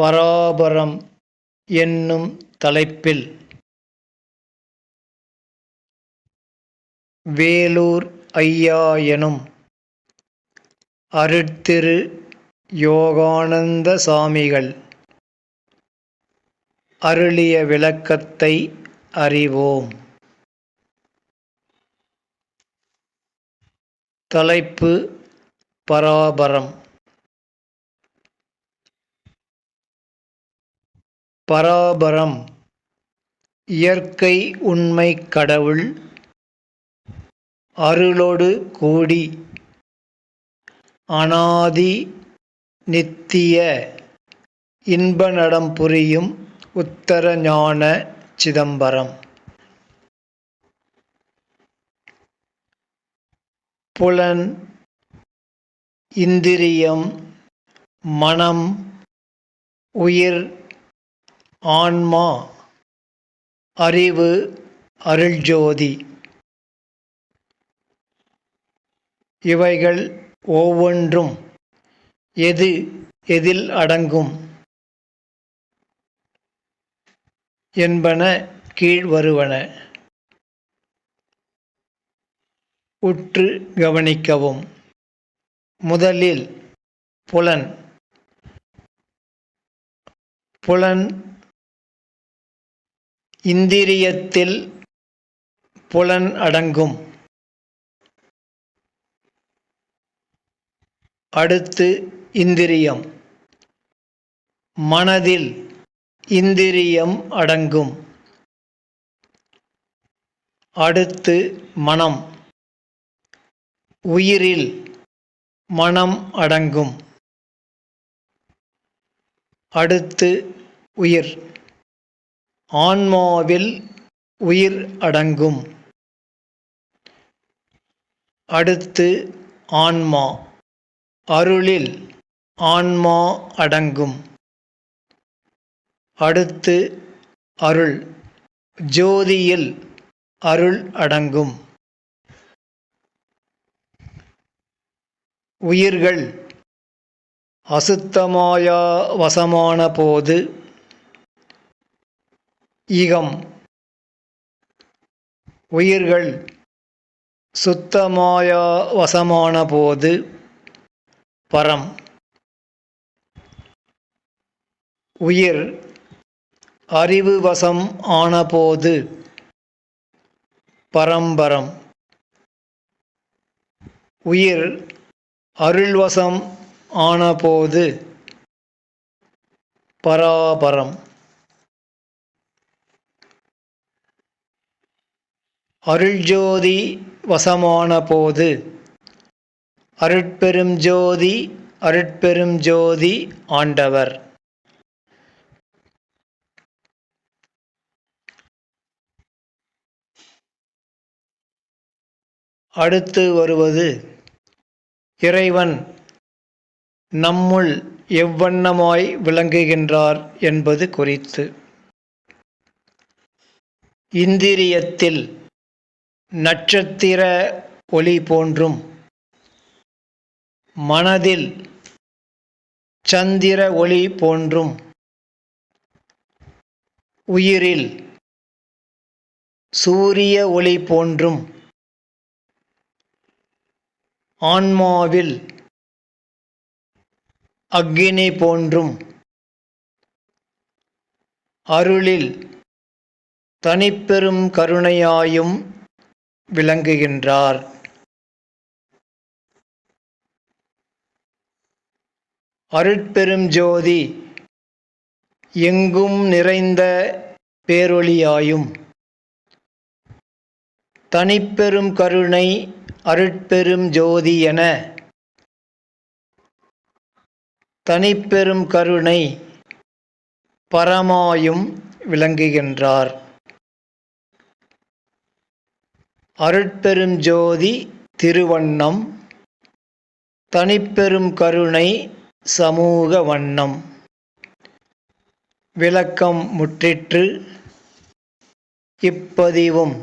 பராபரம் என்னும் தலைப்பில் வேலூர் ஐயா எனும் அருட்திரு யோகானந்த சாமிகள் அருளிய விளக்கத்தை அறிவோம். தலைப்பு பராபரம். பராபரம். இயற்கை உண்மை கடவுள். அருளோடு கூடி. அனாதி நித்திய இன்ப நடம் புரியும் உத்தர ஞான சிதம்பரம். புலன் இந்திரியம் மனம் உயிர் ஆன்மா அறிவு அருள்ஜோதி. இவைகள் ஒவ்வொன்றும் எது எதில் அடங்கும் என்பன கீழ் வருவன. உற்று கவனிக்கவும். முதலில் புலன். புலன் இந்திரியத்தில் புலன் அடங்கும். அடுத்து இந்திரியம். மனதில் இந்திரியம் அடங்கும். அடுத்து மனம். உயிரில் மனம் அடங்கும். அடுத்து உயிர். ஆன்மாவில் உயிர் அடங்கும். அடுத்து ஆன்மா. அருளில் ஆன்மா அடங்கும். அடுத்து அருள். ஜோதியில் அருள் அடங்கும். உயிர்கள் அசுத்தமாயா வசமான போது ஈகம். உயிர்கள் சுத்தமாயா வசமான போது பரம். உயிர் அறிவு வசம் ஆனபோது பரம்பரம். உயிர் அருள்வசம் ஆனபோது பராபரம். அருள்ஜோதி வசமான போது அருட்பெரும் ஜோதி அருட்பெரும் ஜோதி ஆண்டவர். அடுத்து வருவது இறைவன் நம்முள் எவ்வண்ணமாய் விளங்குகின்றார் என்பது குறித்து. இந்திரியத்தில் நட்சத்திர ஒளி போன்றும் மனதில் சந்திர ஒளி போன்றும் உயிரில் சூரிய ஒளி போன்றும் ஆன்மாவில் அக்னி போன்றும் அருளில் தனிப்பெரும் கருணையாயும் விளங்குகின்றார். அருட்பெரும் ஜோதி எங்கும் நிறைந்த பேரொளியாயும். தனிப்பெரும் கருணை அருட்பெரும் ஜோதி என. தனிப்பெரும் கருணை பரமாயும் விளங்குகின்றார். அருட்பெரும் ஜோதி திருவண்ணம் தனிப்பெரும் கருணை சமூக வண்ணம். விளக்கம் முற்றிற்று இப்பதிவும்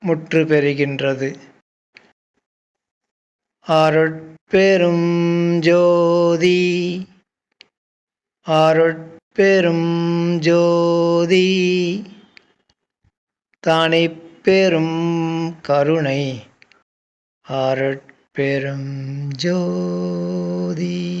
முற்று பெறுகின்றது. அருட்பெரும் ஜோதி அருட்பெரும் ஜோதி தனிப்பெரும் பெரும் கருணை. அருட்பெரும் ஜோதி.